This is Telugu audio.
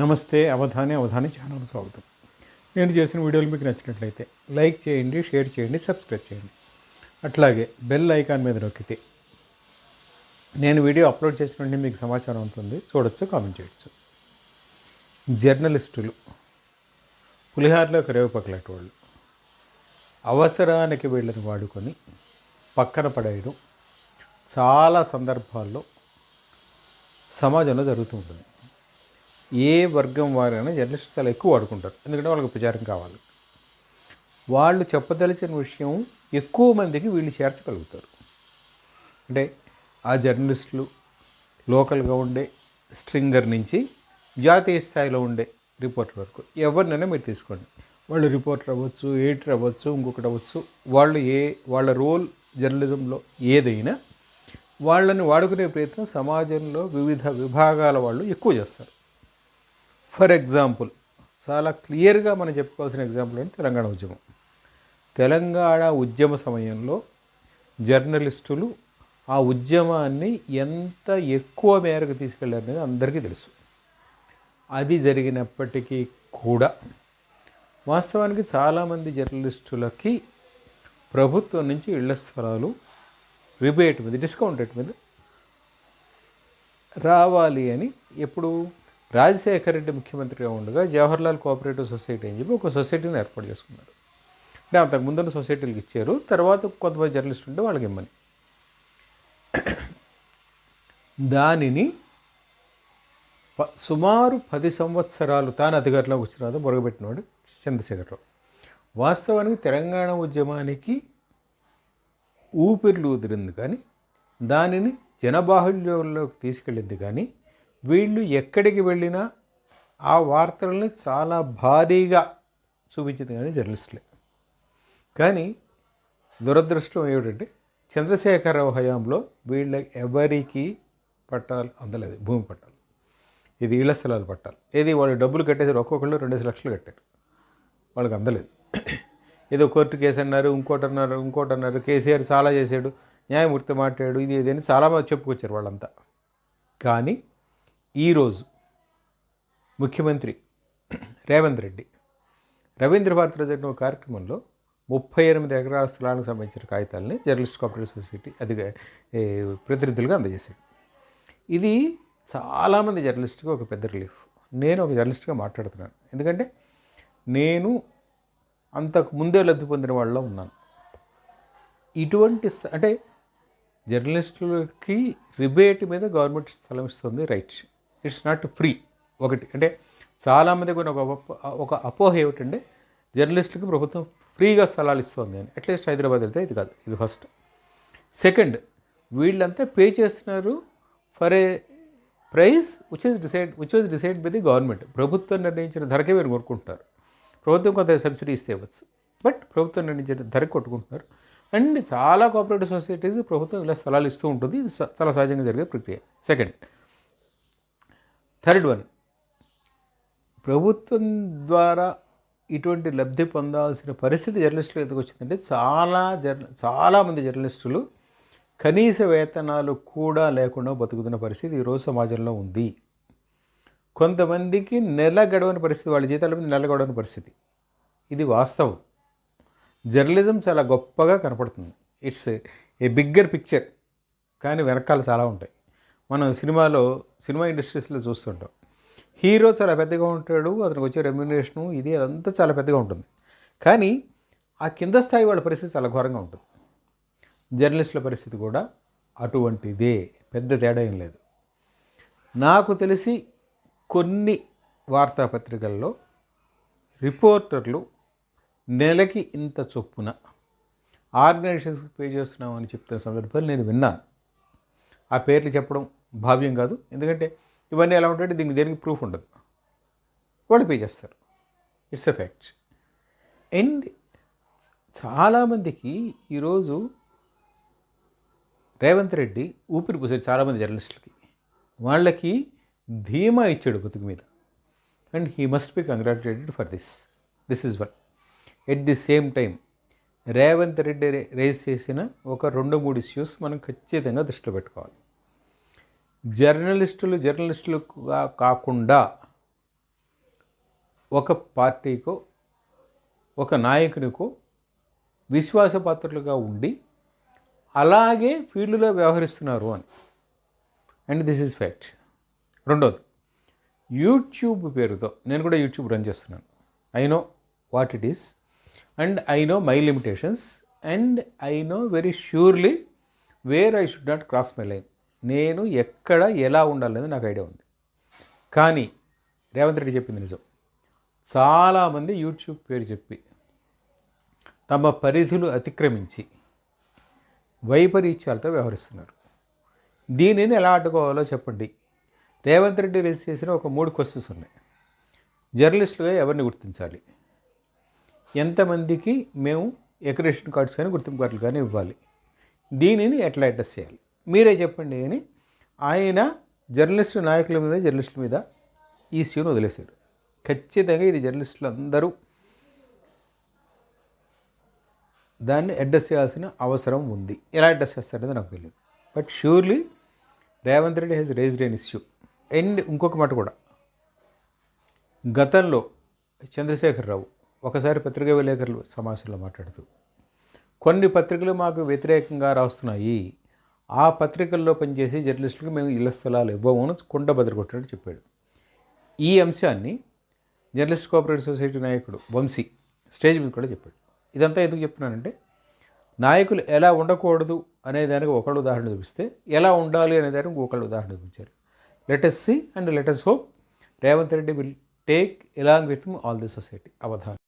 నమస్తే అవధాని అవధాని ఛానల్ స్వాగతం. నేను చేసిన వీడియోలు మీకు నచ్చినట్లయితే లైక్ చేయండి షేర్ చేయండి సబ్స్క్రైబ్ చేయండి. అట్లాగే బెల్ ఐకాన్ మీద నొక్కితే నేను వీడియో అప్లోడ్ చేసిన వెంటనే మీకు సమాచారం ఉంటుంది చూడొచ్చు కామెంట్ చేయొచ్చు. జర్నలిస్టులు పులిహార్లో కరివేపకలాంటి వాళ్ళు అవసరానికి వీళ్ళని వాడుకొని పక్కన పడేయడం చాలా సందర్భాల్లో సమాజంలో జరుగుతూ ఉంటుంది. ఏ వర్గం వారైనా జర్నలిస్ట్ చాలా ఎక్కువ వాడుకుంటారు. ఎందుకంటే వాళ్ళకి ప్రచారం కావాలి. వాళ్ళు చెప్పదలిచిన విషయం ఎక్కువ మందికి వీళ్ళు చేర్చగలుగుతారు. అంటే ఆ జర్నలిస్టులు లోకల్గా ఉండే స్ట్రింగర్ నుంచి జాతీయ స్థాయిలో ఉండే రిపోర్టర్ వరకు ఎవరినైనా మీరు తీసుకోండి. వాళ్ళు రిపోర్టర్ అవ్వచ్చు ఎడిటర్ అవ్వచ్చు ఇంకొకటి అవ్వచ్చు. వాళ్ళు ఏ వాళ్ళ రోల్ జర్నలిజంలో ఏదైనా వాళ్ళని వాడుకునే ప్రయత్నం సమాజంలో వివిధ విభాగాల వాళ్ళు ఎక్కువ చేస్తారు. ఫర్ ఎగ్జాంపుల్ చాలా క్లియర్గా మనం చెప్పుకోవాల్సిన ఎగ్జాంపుల్ అంటే తెలంగాణ ఉద్యమం. తెలంగాణ ఉద్యమ సమయంలో జర్నలిస్టులు ఆ ఉద్యమాన్ని ఎంత ఎక్కువ మేరకు తీసుకెళ్ళారనేది అందరికీ తెలుసు. అది జరిగినప్పటికీ కూడా వాస్తవానికి చాలామంది జర్నలిస్టులకి ప్రభుత్వం నుంచి ఇళ్ళ స్థలాలు రిబేట్ మీద డిస్కౌంట్ రేట్ మీద రావాలి అని ఎప్పుడు రాజశేఖర రెడ్డి ముఖ్యమంత్రిగా ఉండగా జవహర్లాల్ కోఆపరేటివ్ సొసైటీ అని చెప్పి ఒక సొసైటీని ఏర్పాటు చేసుకున్నారు. అంటే అంతకు ముందున్న సొసైటీలకు ఇచ్చారు తర్వాత కొంతమంది జర్నలిస్టులు ఉంటే వాళ్ళకి ఇమ్మని. దానిని ప- సుమారు పది సంవత్సరాలు తాను అధికారంలోకి వచ్చిన తర్వాత మొరగబెట్టినవాడు చంద్రశేఖరరావు. వాస్తవానికి తెలంగాణ ఉద్యమానికి ఊపిర్లు ఉదిరింది కానీ దానిని జనబాహుల్యంలోకి తీసుకెళ్ళింది కానీ వీళ్ళు ఎక్కడికి వెళ్ళినా ఆ వార్తల్ని చాలా భారీగా చూపించింది కానీ జర్నలిస్టులే. కానీ దురదృష్టం ఏమిటంటే చంద్రశేఖరరావు హయాంలో వీళ్ళ ఎవరికి పట్టాలు అందలేదు భూమి పట్టాలు. ఇది ఇళ్ళ స్థలాలు పట్టాలు. ఏది వాళ్ళు డబ్బులు కట్టేసారు ఒక్కొక్కళ్ళు రెండేసి లక్షలు కట్టారు. వాళ్ళకి అందలేదు. ఏదో కోర్టు కేసు అన్నారు ఇంకోటి అన్నారు ఇంకోటి అన్నారు. కేసీఆర్ చాలా చేశాడు న్యాయమూర్తి మాట్లాడాడు ఇది ఇదని అని చాలా చెప్పుకొచ్చారు వాళ్ళంతా. కానీ ఈరోజు ముఖ్యమంత్రి రేవంత్ రెడ్డి రవీంద్ర భారతిలో జరిగిన ఒక కార్యక్రమంలో ముప్పై ఎనిమిది ఎకరాల స్థలానికి సంబంధించిన కాగితాలని జర్నలిస్ట్ కోఆపరేటివ్ సొసైటీ అది ప్రతినిధులుగా అందజేశాడు ఇది చాలామంది జర్నలిస్ట్కి ఒక పెద్ద రిలీఫ్. నేను ఒక జర్నలిస్ట్గా మాట్లాడుతున్నాను. ఎందుకంటే నేను అంతకు ముందే లబ్ధి పొందిన వాళ్ళలో ఉన్నాను. ఇటువంటి అంటే జర్నలిస్టులకి రిబేట్ మీద గవర్నమెంట్ స్థలం ఇస్తుంది రైట్. It's not free. ఒకటి. అంటే చాలామంది కొన్ని ఒక ఒక అపోహ ఏమిటంటే జర్నలిస్టులకు ప్రభుత్వం ఫ్రీగా స్థలాలు ఇస్తుంది అని. అట్లీస్ట్ హైదరాబాద్ వెళ్తే ఇది కాదు. ఇది ఫస్ట్. సెకండ్ వీళ్ళంతా పే చేస్తున్నారు for a price which is decide which was decide by the government ప్రభుత్వం నిర్ణయించిన ధరకే మీరు కొనుక్కుంటారు ప్రభుత్వం కొంత సబ్సిడీ ఇస్తే ఇవ్వచ్చు. బట్ ప్రభుత్వం నిర్ణయించిన ధరకు కొట్టుకుంటున్నారు. అండ్ చాలా కోఆపరేటివ్ సొసైటీస్ ప్రభుత్వం ఇలా స్థలాలు ఇస్తూ ఉంటుంది. ఇది చాలా సహజంగా జరిగే ప్రక్రియ. సెకండ్ థర్డ్ వన్ ప్రభుత్వం ద్వారా ఇటువంటి లబ్ధి పొందాల్సిన పరిస్థితి జర్నలిస్టులు ఎందుకు వచ్చిందంటే చాలా జర్న చాలామంది జర్నలిస్టులు కనీస వేతనాలు కూడా లేకుండా బతుకుతున్న పరిస్థితి ఈరోజు సమాజంలో ఉంది. కొంతమందికి నెల గడవని పరిస్థితి వాళ్ళ జీతాల మీద నెల గడవని పరిస్థితి. ఇది వాస్తవం. జర్నలిజం చాలా గొప్పగా కనపడుతుంది. ఇట్స్ ఏ బిగ్గర్ పిక్చర్ కానీ వెనకాల చాలా ఉంటాయి. మనం సినిమాలో సినిమా ఇండస్ట్రీస్లో చూస్తుంటాం. హీరో చాలా పెద్దగా ఉంటాడు అతనికి వచ్చే రెమ్యునరేషను ఇది అదంతా చాలా పెద్దగా ఉంటుంది. కానీ ఆ కింద స్థాయి వాళ్ళ పరిస్థితి చాలా ఘోరంగా ఉంటుంది. జర్నలిస్టుల పరిస్థితి కూడా అటువంటిదే పెద్ద తేడా ఏం లేదు. నాకు తెలిసి కొన్ని వార్తాపత్రికల్లో రిపోర్టర్లు నెలకి ఇంత చొప్పున ఆర్గనైజేషన్స్కి పే చేస్తున్నామని చెప్తున్న సందర్భాలు నేను విన్నాను. ఆ పేర్లు చెప్పడం భావ్యం కాదు. ఎందుకంటే ఇవన్నీ ఎలా ఉంటాయంటే దీనికి దేనికి ప్రూఫ్ ఉండదు. వాళ్ళు పే చేస్తారు. ఇట్స్ ఎ ఫ్యాక్ట్ అండ్ చాలామందికి ఈరోజు రేవంత్ రెడ్డి ఊపిరి పోసాడు చాలామంది జర్నలిస్టులకి. వాళ్ళకి ధీమా ఇచ్చాడు బతుకు మీద. And he must be congratulated for this this is one at the same time Revanth Reddy raise raise చేసిన ఒక రెండు మూడు ఇష్యూస్ మనం ఖచ్చితంగా దృష్టిలో పెట్టుకోవాలి. జర్నలిస్టులు జర్నలిస్టులుగా కాకుండా ఒక పార్టీకో ఒక నాయకునికో విశ్వాసపాత్రులుగా ఉండి అలాగే ఫీల్డ్లో వ్యవహరిస్తున్నారు అని. And this is fact. రెండోది యూట్యూబ్ పేరుతో నేను కూడా యూట్యూబ్ రన్ చేస్తున్నాను. I know what it is and I know my limitations and I know very surely where I should not cross my line. నేను ఎక్కడ ఎలా ఉండాలనేది నాకు ఐడియా ఉంది. కానీ రేవంత్ రెడ్డి చెప్పింది నిజం. చాలామంది యూట్యూబ్ పేరు చెప్పి తమ పరిధులు అతిక్రమించి వైపరీత్యాలతో వ్యవహరిస్తున్నారు. దీనిని ఎలా అడ్డుకోవాలో చెప్పండి. రేవంత్ రెడ్డి రేస్ చేసిన ఒక మూడు క్వశ్చన్స్ ఉన్నాయి. జర్నలిస్టులుగా ఎవరిని గుర్తించాలి? ఎంతమందికి మేము ఎకరేషన్ కార్డ్స్ కానీ గుర్తింపు కార్డులు కానీ ఇవ్వాలి? దీనిని ఎట్లా అడ్రస్ చేయాలి? మీరే చెప్పండి అని ఆయన జర్నలిస్టు నాయకుల మీద జర్నలిస్టుల మీద ఈ సీన్ వదిలేశారు. ఖచ్చితంగా ఇది జర్నలిస్టులు అందరూ దాన్ని అడ్రస్ చేయాల్సిన అవసరం ఉంది. ఎలా అడ్రస్ చేస్తారనేది నాకు తెలియదు. But surely Revanth Reddy he's raised an issue. And ఇంకొక మాట కూడా. గతంలో చంద్రశేఖరరావు ఒకసారి పత్రికా విలేకరులు సమావేశంలో మాట్లాడుతూ కొన్ని పత్రికలు మాకు వ్యతిరేకంగా రాస్తున్నాయి. ఆ పత్రికల్లో పనిచేసే జర్నలిస్టులకు మేము ఇళ్ళ స్థలాలు ఇవ్వమని కుండ బెదరగొట్టినట్టు చెప్పాడు. ఈ అంశాన్ని జర్నలిస్ట్ కోఆపరేటివ్ సొసైటీ నాయకుడు వంశీ స్టేజ్ మీద కూడా చెప్పాడు. ఇదంతా ఎందుకు చెప్తున్నానంటే నాయకులు ఎలా ఉండకూడదు అనే దానికి ఒకళ్ళు ఉదాహరణ చూపిస్తే ఎలా ఉండాలి అనే దానికి ఒకళ్ళు ఉదాహరణ చూపించారు. Let's see and let's hope Revanth Reddy will take along with all the society Avadhanam.